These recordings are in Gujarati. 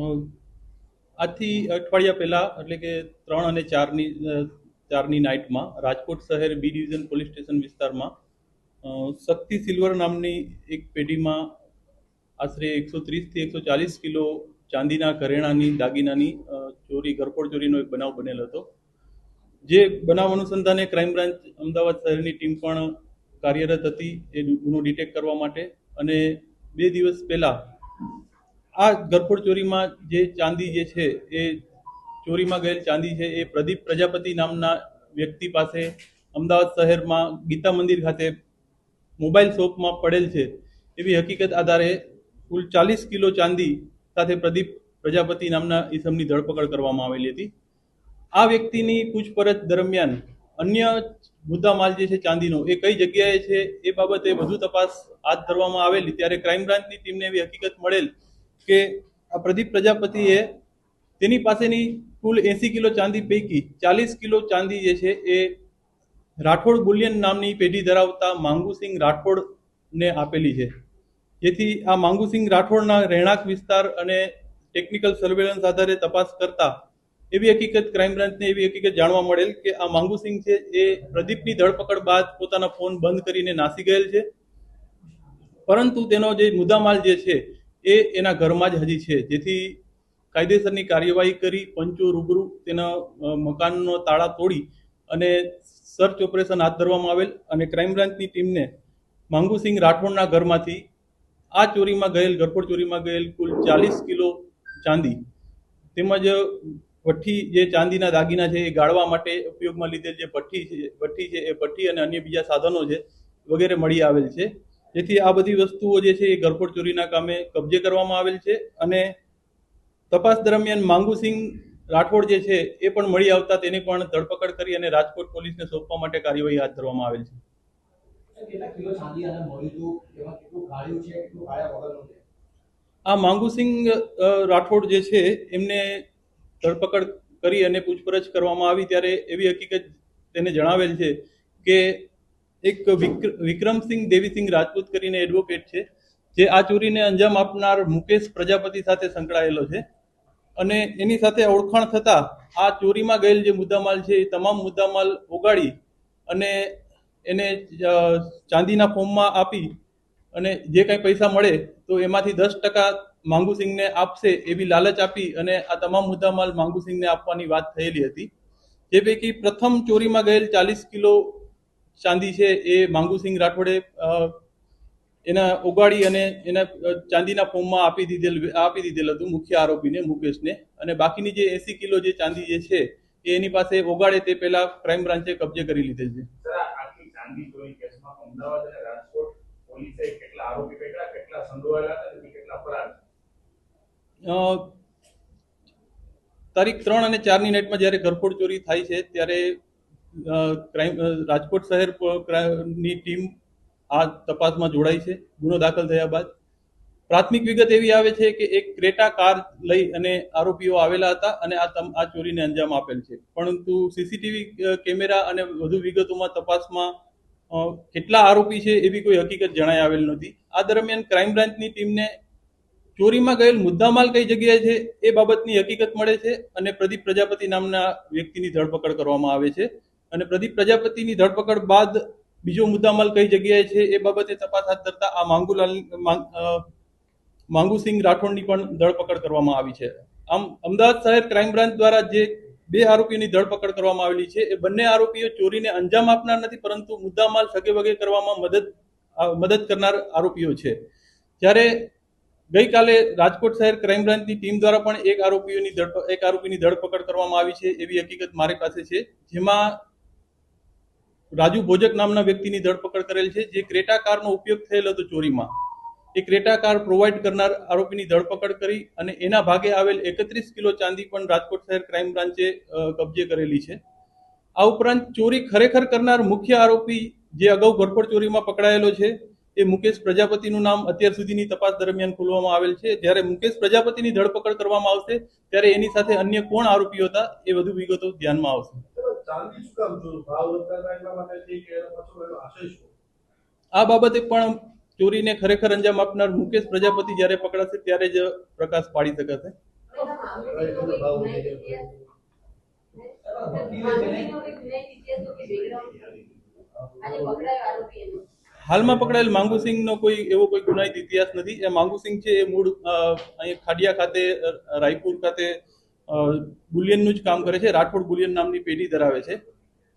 આજથી અઠવાડિયા પહેલાં, એટલે કે ત્રણ અને ચારની ચારની નાઇટમાં રાજકોટ શહેર બી ડિવિઝન પોલીસ સ્ટેશન વિસ્તારમાં શક્તિ સિલ્વર નામની એક પેઢીમાં આશરે એકસો ત્રીસથી એકસો ચાલીસ કિલો ચાંદીના ઘરેણાની, દાગીનાની ચોરી, ઘરફોડ ચોરીનો એક બનાવ બનેલો હતો. જે બનાવ અનુસંધાને ક્રાઇમ બ્રાન્ચ અમદાવાદ શહેરની ટીમ પણ કાર્યરત હતી, એ ગુનો ડિટેક્ટ કરવા માટે. અને બે દિવસ પહેલા આ ઘરફોડ ચોરીમાં જે ચાંદી જે છે, એ ચોરીમાં ગયેલ ચાંદી છે, એ પ્રદીપ પ્રજાપતિ નામના વ્યક્તિ પાસે અમદાવાદ શહેરમાં ગીતા મંદિર ખાતે મોબાઈલ શોપમાં પડેલ છે. એવી હકીકત આધારે કુલ ચાલીસ કિલો ચાંદી સાથે પ્રદીપ પ્રજાપતિ નામના ઈસમની ધરપકડ કરવામાં આવેલી હતી. આ વ્યક્તિની પૂછપરછ દરમિયાન અન્ય મુદ્દામાલ જે છે ચાંદીનો, એ કઈ જગ્યાએ છે, એ બાબતે વધુ તપાસ હાથ ધરવામાં આવેલી, ત્યારે ક્રાઇમ બ્રાન્ચની ટીમને એવી હકીકત મળેલ કે આ પ્રદીપ પ્રજાપતિએ તેની પાસેની કુલ એંસી કિલો ચાંદી પૈકી ચાલીસ કિલો ચાંદી જે છે એ રાઠોડ બુલિયન નામની પેઢી ધરાવતા માંગુસિંહ રાઠોડને આપેલી છે. જેથી આ માંગુસિંહ રાઠોડના રહેણાંક વિસ્તાર અને ટેકનિકલ સર્વેલન્સ આધારે તપાસ કરતા એવી હકીકત ક્રાઇમ બ્રાન્ચને એવી હકીકત જાણવા મળેલ કે આ માંગુસિંહ છે એ પ્રદીપની ધરપકડ બાદ પોતાના ફોન બંધ કરીને નાસી ગયેલ છે. પરંતુ તેનો જે મુદ્દામાલ જે છે એ એના ઘરમાં જ હજી છે. જેથી કાયદેસરની કાર્યવાહી કરી, પંચો રૂબરૂ તેના મકાનનો તાળા તોડી અને સર્ચ ઓપરેશન હાથ ધરવામાં આવેલ અને ક્રાઇમ બ્રાન્ચની ટીમને માંગુસિંહ રાઠોડના ઘરમાંથી આ ચોરીમાં ગયેલ ગરફોડ ચોરીમાં ગયેલ કુલ ચાલીસ કિલો ચાંદી તેમજ ભઠ્ઠી જે ચાંદીના દાગીના છે એ ગાળવા માટે ઉપયોગમાં લીધેલ જે ભઠ્ઠી છે ભઠ્ઠી છે એ ભઠ્ઠી અને અન્ય બીજા સાધનો છે વગેરે મળી આવેલ છે. જેથી આ બધી વસ્તુઓ જે છે એ ઘરફોડ ચોરીના કામે કબજે કરવામાં આવેલ છે અને તપાસ દરમિયાન માંગુસિંહ રાઠોડ જે છે એ પણ મળી આવતા તેની પણ ધરપકડ કરી અને રાજકોટ પોલીસને સોંપવા માટે કાર્યવાહી હાથ ધરવામાં આવેલ છે. આ માંગુસિંહ રાઠોડ જે છે એમને ધરપકડ કરી અને પૂછપરછ કરવામાં આવી ત્યારે એવી હકીકત તેને જણાવેલ છે કે એક વિક્ર- વિક્રમસિંહ દેવીસિંહ રાજપૂત કરીને એડવોકેટ છે, જે આ ચોરીને અંજામ આપનાર મુકેશ પ્રજાપતિ સાથે સંકળાયેલો છે. અને એની સાથે ઓળખાણ થતા આ ચોરીમાં ગયેલ જે મુદ્દામાલ છે, એ તમામ મુદ્દામાલ ઓગાળી અને એને ચાંદીના ફોર્મમાં આપી અને જે કાંઈ પૈસા મળે તો એમાંથી દસ ટકા માંગુસિંહને આપશે એવી લાલચ આપી અને આ તમામ મુદ્દામાલ માંગુસિંહને આપવાની વાત થયેલી હતી. જે પૈકી પ્રથમ ચોરીમાં ગયેલ ચાલીસ કિલો ચાંદી છે એ માંગુસિંહ રાઠોડે એના ઓગાળી અને એના ચાંદીના ફોર્મમાં આપી દીધેલ આપી દીધેલ હતું મુખ્ય આરોપીને મુકેશને. અને બાકીની જે એસી કિલો જે ચાંદી જે છે એ એની પાસે ઓગાળે તે પહેલા ક્રાઇમ બ્રાન્ચે કબજે કરી લીધેલ છે. તારીખ ત્રણ અને ચારની નાઇટમાં જ્યારે ઘરફોડ ચોરી થાય છે ત્યારે ક્રાઇમ રાજકોટ શહેરની ટીમ આ તપાસમાં જોડાઈ છે. ગુનો દાખલ થયા બાદ. પ્રાથમિક વિગત એવી આવે છે કે એક ક્રેટા કાર લઈ અને આરોપીઓ આવેલા હતા અને આ આ ચોરીને અંજામ આપેલ છે. પરંતુ સીસીટીવી કેમેરા અને વધુ વિગતોમાં તપાસમાં કેટલા આરોપી છે એવી કોઈ હકીકત જણાઈ આવેલ નથી. આ દરમિયાન ક્રાઇમ બ્રાન્ચની ટીમને ચોરીમાં ગયેલ મુદ્દામાલ કઈ જગ્યાએ છે એ બાબતની હકીકત મળે છે અને પ્રદીપ પ્રજાપતિ નામના વ્યક્તિની ધરપકડ કરવામાં આવે છે. અને પ્રદીપ પ્રજાપતિની ધરપકડ બાદ બીજો મુદ્દામાલ કઈ જગ્યાએ છે એ બાબતે તપાસ હાથ ધરતા આ માંગુલાલ માંગુસિંહ રાઠોડની પણ ધરપકડ કરવામાં આવી છે. આમ અમદાવાદ શહેર ક્રાઇમ બ્રાન્ચ દ્વારા જે બે આરોપીઓની ધરપકડ કરવામાં આવેલી છે, એ બંને આરોપીઓ ચોરીને અંજામ આપનાર નથી, પરંતુ મુદ્દામાલ સગે વગે કરવામાં મદદ મદદ કરનાર આરોપીઓ છે. જ્યારે ગઈકાલે રાજકોટ શહેર ક્રાઇમ બ્રાન્ચની ટીમ દ્વારા પણ એક આરોપીઓની એક આરોપીની ધરપકડ કરવામાં આવી છે, એવી હકીકત મારી પાસે છે, જેમાં રાજુ ભોજક નામના વ્યક્તિની ધરપકડ કરેલ છે. જે ક્રેટા કારનો ઉપયોગ થયેલ હતો ચોરીમાં. એ ક્રેટા કાર પ્રોવાઈડ કરનાર આરોપીની ધરપકડ કરી અને એના ભાગે આવેલ એકત્રીસ કિલો ચાંદી પણ રાજકોટ શહેર ક્રાઇમ બ્રાન્ચે કબજે કરેલી છે. આ ઉપરાંત ચોરી ખરેખર કરનાર મુખ્ય આરોપી જે અગાઉ ઘરફોડ ચોરીમાં પકડાયેલો છે, એ મુકેશ પ્રજાપતિનું નામ અત્યાર સુધીની તપાસ દરમિયાન ખોલવામાં આવેલ છે. જ્યારે મુકેશ પ્રજાપતિની ધરપકડ કરવામાં આવશે, ત્યારે એની સાથે અન્ય કોણ આરોપીઓ હતા, એ વધુ વિગતો ધ્યાનમાં આવશે. ચાંદી શું કામ ચોર ભાવ વધતા એટલા માટે છે કે પાછળ એનો આશય શું? આ બાબતે પણ ચોરીને ખરેખર અંજામ આપનાર મુકેશ પ્રજાપતિ જ્યારે પકડાશે ત્યારે જ પ્રકાશ પાડી શકાશે. હાલમાં પકડાયેલ માંગુસિંહનો કોઈ એવો કોઈ ગુનાહિત ઇતિહાસ નથી. એ માંગુસિંહ છે એ મૂળ અહીંયા ખાડિયા ખાતે રાયપુર ખાતે બુલિયનનું જ કામ કરે છે. રાઠોડ બુલિયન નામની પેઢી ધરાવે છે.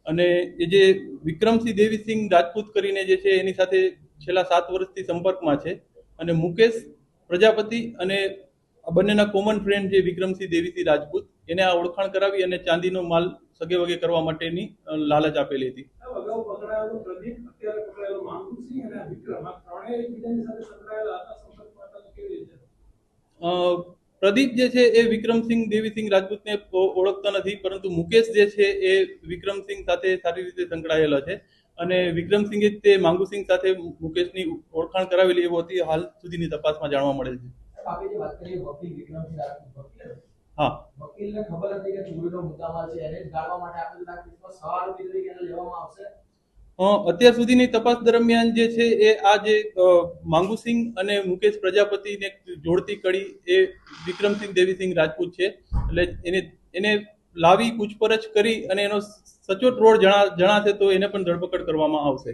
અને એ જે વિક્રમસિંહ દેવીસિંહ રાજપૂત કરીને જે છે એની સાથે છેલ્લા સાત વર્ષથી સંપર્કમાં છે. અને મુકેશ પ્રજાપતિ અને આ બંનેના કોમન ફ્રેન્ડ જે વિક્રમસિંહ દેવીસિંહ રાજપૂત એને આ ઓળખાણ કરાવી અને ચાંદીનો માલ સગે વગે કરવા માટેની લાલચ આપેલી હતી. અ, પ્રદીપ જે છે એ વિક્રમસિંહ દેવીસિંહ રાજપૂતને ઓળખતા નથી પરંતુ મુકેશ જે છે એ વિક્રમસિંહ સાથે સારી રીતે સંકળાયેલા છે. અને વિક્રમસિંહે જ તે માંગુસિંહ સાથે મુકેશની ઓળખાણ કરાવેલી એવું હતી હાલ સુધીની તપાસમાં જાણવા મળેલ છે. હા. વકીલને ખબર હતી કે ચોરીનો મુદ્દામાલ છે એને જ માટે આપણે આ કેસમાં સહ આરોપી તરીકે લેવામાં આવશે? અ, અત્યાર સુધીની તપાસ દરમિયાન જે છે એ આ જે માંગુસિંહ અને મુકેશ પ્રજાપતિને જોડતી કડી એ વિક્રમસિંહ દેવીસિંહ રાજપૂત છે. એટલે એને એને લાવી પૂછપરછ કરી અને એનો સચોટ રોડ જણા, જણાશે તો એને પણ ધરપકડ કરવામાં આવશે.